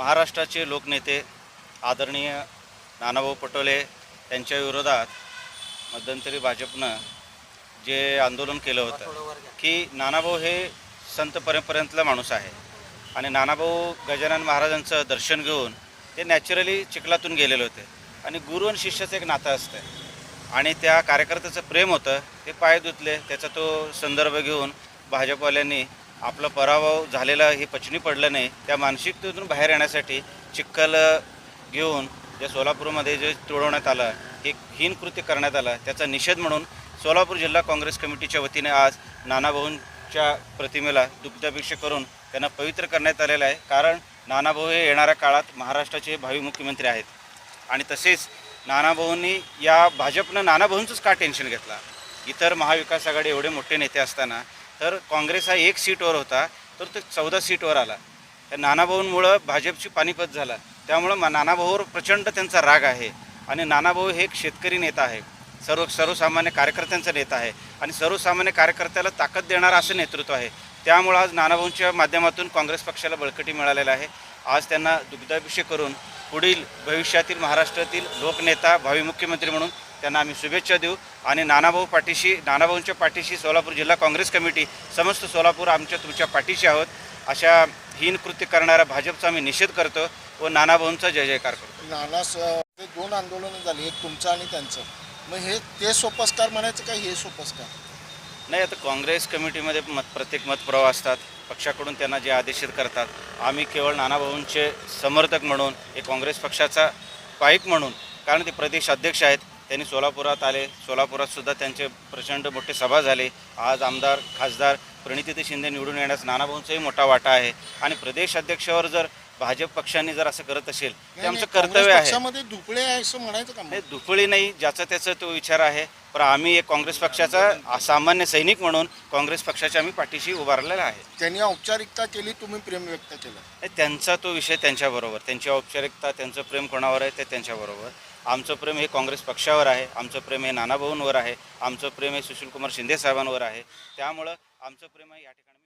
महाराष्ट्राचे लोकनेते आदरणीय नानाभाऊ पटोले यांच्या विरोधात मध्यंतरी भाजपनं जे आंदोलन केलं होतं की नानाभाऊ हे संत परंपरेतला माणूस आहे. आणि नानाभाऊ गजानन महाराजांचं दर्शन घेऊन ते नॅचरली चिखलातून गेलेले होते. आणि गुरु आणि शिष्याचं एक नातं असतं. आणि त्या कार्यकर्त्याचं प्रेम होतं ते पाय धुतले त्याचा तो संदर्भ घेऊन भाजपवाल्यांनी आपला पराभव झालेला हे पचनी पडलं नाही त्या मानसिकतेतून बाहेर येण्यासाठी चिखल घेऊन जे सोलापूरमध्ये जे तुडवण्यात आलं हे हीन कृत्य करण्यात आलं त्याचा निषेध म्हणून सोलापूर जिल्हा काँग्रेस कमिटीच्या वतीने आज नानाभाऊंच्या प्रतिमेला दुग्धाभिषेक करून त्यांना पवित्र करण्यात आलेलं आहे. कारण नानाभाऊ हे येणाऱ्या काळात महाराष्ट्राचे भावी मुख्यमंत्री आहेत. आणि तसेच नानाभाऊंनी या भाजपनं नानाभाऊंचंच का टेन्शन घेतला? इतर महाविकास आघाडी एवढे मोठे नेते असताना तर काँग्रेस हा एक सीटवर होता तर तो चौदा सीटवर आला. त्या नानाभाऊंमुळं भाजपची पानिपत झाला. त्यामुळं म नानाभाऊवर प्रचंड त्यांचा राग आहे. आणि नानाभाऊ हे एक शेतकरी नेता आहे. सर्व सर्वसामान्य कार्यकर्त्यांचा नेता आहे. आणि सर्वसामान्य कार्यकर्त्याला ताकद देणारं असं नेतृत्व आहे. त्यामुळं आज नानाभाऊंच्या माध्यमातून काँग्रेस पक्षाला बळकटी मिळालेला आहे. आज त्यांना दुग्धाभिषेक करून पुढील भविष्यातील महाराष्ट्रातील लोकनेता भावी मुख्यमंत्री म्हणून त्यांना आम्ही शुभेच्छा देऊ. आणि नानाभाऊ पाठीशी नानाभाऊंच्या पाठीशी सोलापूर जिल्हा काँग्रेस कमिटी समस्त सोलापूर आमच्या तुमच्या पाठीशी आहोत. अशा हीन कृत्य करणाऱ्या भाजपचा आम्ही निषेध करतो व नानाभाऊंचा जय जयकार करतो. नाना दोन आंदोलनं झाली एक तुमचं आणि त्यांचं. मग हे ते सोपस्कार म्हणायचं का हे सोपस्कार? नाही आता काँग्रेस कमिटीमध्ये मत प्रत्येक मतप्रवाह असतात. पक्षाकडून त्यांना जे आदेशित करतात. आम्ही केवळ नानाभाऊंचे समर्थक म्हणून एक काँग्रेस पक्षाचा पाईक म्हणून कारण ते प्रदेश अध्यक्ष आहेत. त्यांनी सोलापुरात आले. सोलापुरात सुद्धा त्यांचे प्रचंड मोठे सभा झाले. आज आमदार खासदार प्रणितीते शिंदे निवडून येण्यास नानाभाऊंचाही मोठा वाटा आहे. आणि प्रदेश अध्यक्षावर जर भाजप पक्षांनी जर असं करत असेल ते आमचं कर्तव्य आहे. दुपळे आहे असं म्हणायचं का? नाही दुफळी नाही ज्याचा त्याचा तो विचार आहे. पण आम्ही एक काँग्रेस पक्षाचा सामान्य सैनिक म्हणून काँग्रेस पक्षाच्या आम्ही पाठीशी उभारलेला आहे. त्यांनी औपचारिकता केली तुम्ही प्रेम व्यक्त केलं. त्यांचा तो विषय त्यांच्याबरोबर. त्यांची औपचारिकता त्यांचं प्रेम कोणावर आहे ते त्यांच्याबरोबर. आमचं प्रेम हे काँग्रेस पक्षावर आहे आमचं प्रेम हे नानाभाऊंवर आहे आमचं प्रेम हे सुशीलकुमार शिंदे साहेबांवर आहे. त्यामुळं आमचं प्रेम हे या ठिकाणी.